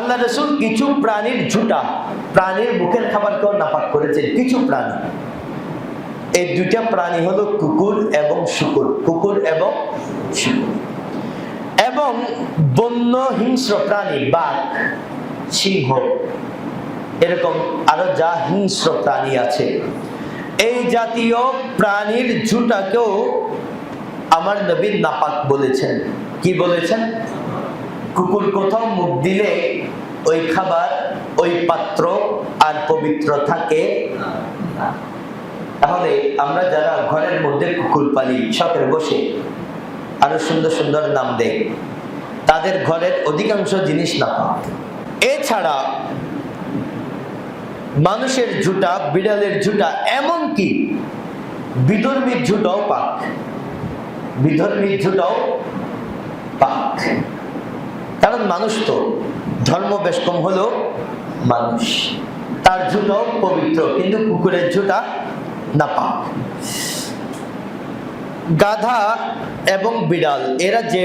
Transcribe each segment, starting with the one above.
আল্লাহ রসুল কিছু প্রাণীর ঝুটা, প্রাণীর মুখের খাবারকেও নাপাক করেছেন, কিছু প্রাণী। এই দুইটা প্রাণী হলো কুকুর এবং শুকুর, কুকুর এবং শুকুর। এবং বন্য হিংস্র প্রাণী, বাঘ, সিংহ, এরকম আরও যা হিংস্র প্রাণী আছে। এই জাতীয় প্রাণীর ঝুটাকেও আমার নবীন নাপাক বলেছেন। কি বলেছেন? কুকুর কোথাও মুখ দিলে ওই খাবার, ওই পাত্র আর পবিত্র থাকে। তাহলে আমরা যারা ঘরের মধ্যে কুকুর পালি, শখের বসে, আরও সুন্দর সুন্দর নাম দেয় তাদের ঘরের অধিকাংশ জিনিস না এছাড়া মানুষের ঝুটা, বিড়ালের ঝুটা এমনকি বিধর্মীর ঝুটাও পাক। বিধর্মীর ঝুটাও পাক। কারণ মানুষ তো, ধর্ম বেশ কম হলো মানুষ। তার ঝুটাও পবিত্র, কিন্তু কুকুরের ঝুটা না পাক গাধা এবং বিড়াল, এরা যে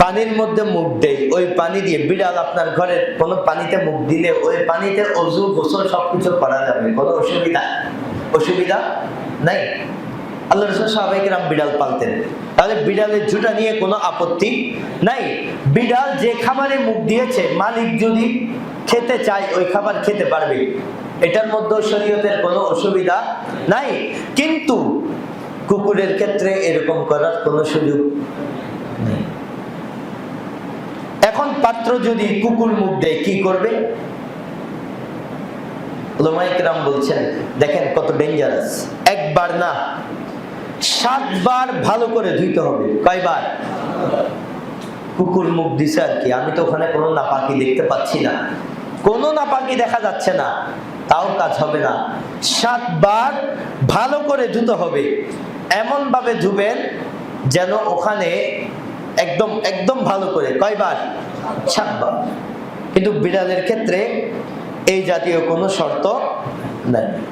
পানির মধ্যে মুখ দেয়, ওই পানি দিয়ে বিড়াল আপনার ঘরের কোনো পানিতে মুখ দিলে, ওই পানিতে অজু, গোসল সবকিছু করা যাবে। কোনো অসুবিধা অসুবিধা নাই। আল্লাহ রসুল সাহাবাইকেরাম বিড়াল পালতেন। তাহলে বিড়ালের ঝুটা নিয়ে কোনো আপত্তি নাই। বিড়াল যে খাবারে মুখ দিয়েছে, মালিক যদি খেতে চায়, ওই খাবার খেতে পারবে। এটার মধ্যে শরীয়তের কোনো অসুবিধা নাই। কিন্তু কুকুরের ক্ষেত্রে এরকম করার কোনো সুযোগ নেই। এখন পাত্র যদি কুকুর মুখ দেয়, কি করবে? লোমাইকরাম বলছেন, দেখেন কত ডেঞ্জারাস একবার না সাতবার ভালো করে ধুইতে হবে। কয়বার? কুকুর মুখ দিছে আর কি। আমি তো ওখানে কোনো নাপাকি দেখতে পাচ্ছি না। কোনো নাপাকি দেখা যাচ্ছে না। তাও কাজ হবে না। সাতবার ভালো করে ধুতে হবে। এমন ভাবে ধুবেন যেন ওখানে একদম একদম ভালো করে। কয়বার? সাতবার। কিন্তু বিড়ালের ক্ষেত্রে এই জাতীয় কোনো শর্ত নাই।